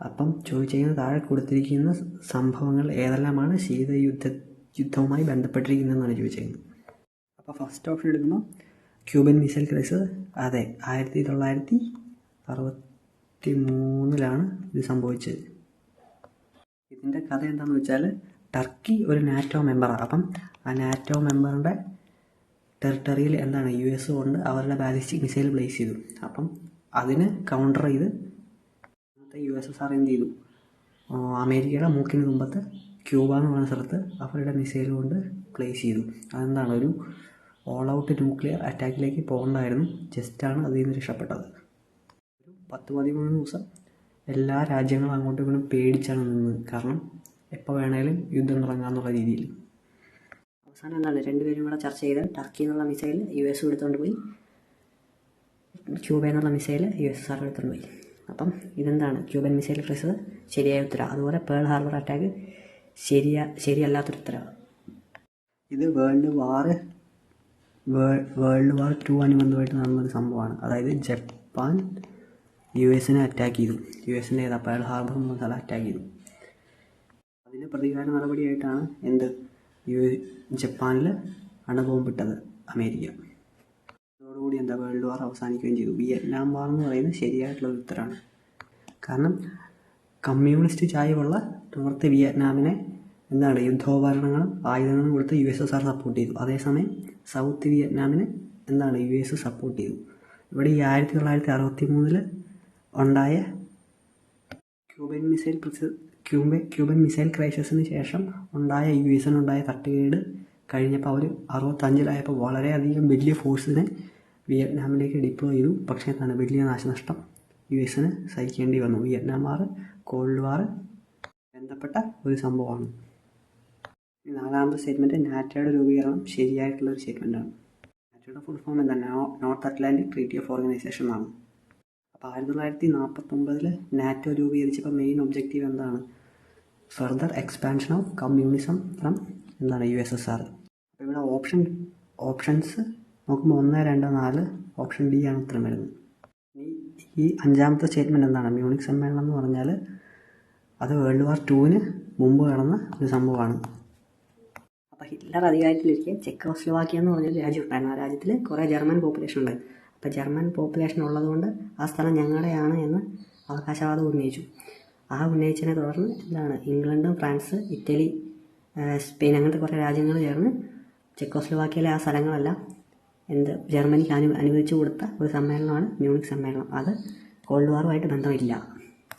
അപ്പം ചോദിച്ചിരിക്കുന്ന താഴെ കൊടുത്തിരിക്കുന്ന സംഭവങ്ങൾ ഏതെല്ലാമാണ് ശീതയുദ്ധ യുദ്ധവുമായി ബന്ധപ്പെട്ടിരിക്കുന്നതെന്നാണ് ചോദിച്ചിരിക്കുന്നത് അപ്പോൾ ഫസ്റ്റ് ഓപ്ഷൻ എടുക്കുമ്പോൾ ക്യൂബൻ മിസൈൽ ക്രൈസിസ് അതെ ആയിരത്തി തൊള്ളായിരത്തി അറുപത്തി മൂന്നിലാണ് ഇത് സംഭവിച്ചത്. ഇതിന്റെ കഥ എന്താണെന്ന് വെച്ചാൽ ടർക്കി ഒരു നാറ്റോ മെമ്പറാണ് അപ്പം ആ നാറ്റോ മെമ്പറിന്റെ ടെറിട്ടറിയിൽ എന്താണ് യു എസ് കൊണ്ട് അവരുടെ ബാലിസ്റ്റിക് മിസൈൽ പ്ലേസ് ചെയ്തു. അപ്പം അതിന് കൗണ്ടർ ചെയ്ത് അന്നത്തെ യു എസ് എസ് ആർ എന്ത് ചെയ്തു? അമേരിക്കയുടെ മൂക്കിന് മുമ്പത്ത് ക്യൂബ എന്ന് പറയുന്ന സ്ഥലത്ത് അവരുടെ മിസൈൽ കൊണ്ട് പ്ലേസ് ചെയ്തു. അതെന്താണ്? ഒരു ഓൾ ഔട്ട് ന്യൂക്ലിയർ അറ്റാക്കിലേക്ക് പോകണ്ടായിരുന്നു. ജസ്റ്റാണ് അതിൽ നിന്ന് രക്ഷപ്പെട്ടത്. ഒരു പത്ത് പതിമൂന്ന് ദിവസം എല്ലാ രാജ്യങ്ങളും അങ്ങോട്ടും ഇങ്ങോട്ടും പേടിച്ചാണ് നിന്നത്. കാരണം എപ്പോൾ വേണേലും യുദ്ധം തുടങ്ങാമെന്നുള്ള രീതിയിൽ. അവസാനം എന്താണ്? രണ്ടുപേരും കൂടെ ചർച്ച ചെയ്ത് ടർക്കി എന്നുള്ള മിസൈൽ യു എസ് എടുത്തുകൊണ്ട് പോയി. ക്യൂബ എന്നുള്ള മിസൈൽ യു എസ് ആർ എടുത്തുകൊണ്ട് പോയി. അപ്പം ഇതെന്താണ്? ക്യൂബൻ മിസൈൽ ക്രൈസിസ് ശരിയായ ഉത്തരം. അതുപോലെ പേൾ ഹാർബർ അറ്റാക്ക് ശരിയ ശരിയല്ലാത്തൊരു ഉത്തരവാണ് ഇത് world war world war two അനുബന്ധമായിട്ട് നടന്നൊരു സംഭവമാണ്. അതായത് ജപ്പാൻ യു എസിനെ അറ്റാക്ക് ചെയ്തു. യു എസിന്റെ ഏതാ? പേൾ ഹാർബർ എന്ന സ്ഥലം അറ്റാക്ക് ചെയ്തു. അതിന് പ്രതികാര നടപടിയായിട്ടാണ് എന്ത്? യു ജപ്പാനിൽ അണുബോംബിട്ടത് അമേരിക്ക. എന്താ വേൾഡ് വാർ അവസാനിക്കുകയും ചെയ്തു. വിയറ്റ്നാം വാർ എന്ന് പറയുന്നത് ശരിയായിട്ടുള്ള ഉത്തരമാണ് കാരണം കമ്മ്യൂണിസ്റ്റ് ചായവുള്ള നോർത്ത് വിയറ്റ്നാമിനെ എന്താണ് യുദ്ധോപകരണങ്ങളും ആയുധങ്ങളും കൊടുത്ത് U S S R support ചെയ്തു. അതേസമയം സൗത്ത് വിയറ്റ്നാമിന് എന്താണ് യു എസ് സപ്പോർട്ട് ചെയ്തു. ഇവിടെ ഈ ആയിരത്തി തൊള്ളായിരത്തി അറുപത്തി മൂന്നിൽ ഉണ്ടായ Cuban missile Cuba Cuban missile ക്രൈസിസിന് ശേഷം ഉണ്ടായ യു എസിനുണ്ടായ തട്ടുകേട് കഴിഞ്ഞപ്പോൾ അവർ അറുപത്തഞ്ചിലായപ്പോൾ വളരെയധികം വലിയ ഫോഴ്സിനെ വിയറ്റ്നാമിലേക്ക് ഡിപ്ലോയ് ചെയ്തു. പക്ഷേ എന്താണ് വലിയ നാശനഷ്ടം യു എസിന് സഹിക്കേണ്ടി വന്നു. വിയറ്റ്നാം വാർ കോൾഡ് വാർ ബന്ധപ്പെട്ട ഒരു സംഭവമാണ്. നാലാമത്തെ സ്റ്റേറ്റ്മെന്റ് നാറ്റയുടെ രൂപീകരണം ശരിയായിട്ടുള്ള ഒരു സ്റ്റേറ്റ്മെന്റാണ് നാറ്റയുടെ ഫുൾ ഫോം എന്താണ്? North Atlantic treaty of organisation ആണ് അപ്പോൾ ആയിരത്തി തൊള്ളായിരത്തി നാൽപ്പത്തൊമ്പതിൽ നാറ്റോ രൂപീകരിച്ചപ്പോൾ മെയിൻ ഒബ്ജക്റ്റീവ് എന്താണ്? Further expansion of communism from എന്താണ്? യു എസ് എസ് ആർ അപ്പോൾ ഇവിടെ ഓപ്ഷൻ ഓപ്ഷൻസ് നോക്കുമ്പോൾ ഒന്ന് രണ്ട് നാല് ഓപ്ഷൻ ഡി ആണ് ഉത്തരം വരുന്നത്. ഈ അഞ്ചാമത്തെ സ്റ്റേറ്റ്മെന്റ് എന്താണ്? മ്യൂണിക് സമ്മേളനം എന്ന് പറഞ്ഞാൽ അത് വേൾഡ് വാർ ടുവിന് മുമ്പ് നടന്ന ഒരു സംഭവമാണ്. അപ്പോൾ ഹിറ്റ്ലർ അധികാരത്തിലിരിക്കെ ചെക്കോസ്ലോവാക്യ എന്ന് പറഞ്ഞൊരു രാജ്യം ഉണ്ടായിരുന്നു. ആ രാജ്യത്തിൽ കുറേ ജർമ്മൻ പോപ്പുലേഷൻ ഉണ്ട്. അപ്പോൾ ജർമ്മൻ പോപ്പുലേഷൻ ഉള്ളതുകൊണ്ട് ആ സ്ഥലം ഞങ്ങളുടെയാണ് എന്ന് അവകാശവാദം ഉന്നയിച്ചു. ആ ഉന്നയിച്ചതിനെ തുടർന്ന് എന്താണ്? ഇംഗ്ലണ്ട് ഫ്രാൻസ് ഇറ്റലി സ്പെയിൻ അങ്ങനത്തെ കുറേ രാജ്യങ്ങൾ ചേർന്ന് ചെക്കോസ്ലോവാക്കിയയിലെ ആ സ്ഥലങ്ങളെല്ലാം എന്ത് ജർമ്മനിക്ക് അനു അനുവദിച്ചു കൊടുത്ത ഒരു സമ്മേളനമാണ് മ്യൂണിക് സമ്മേളനം. അത് കോൾഡ് വാറുമായിട്ട് ബന്ധമില്ല.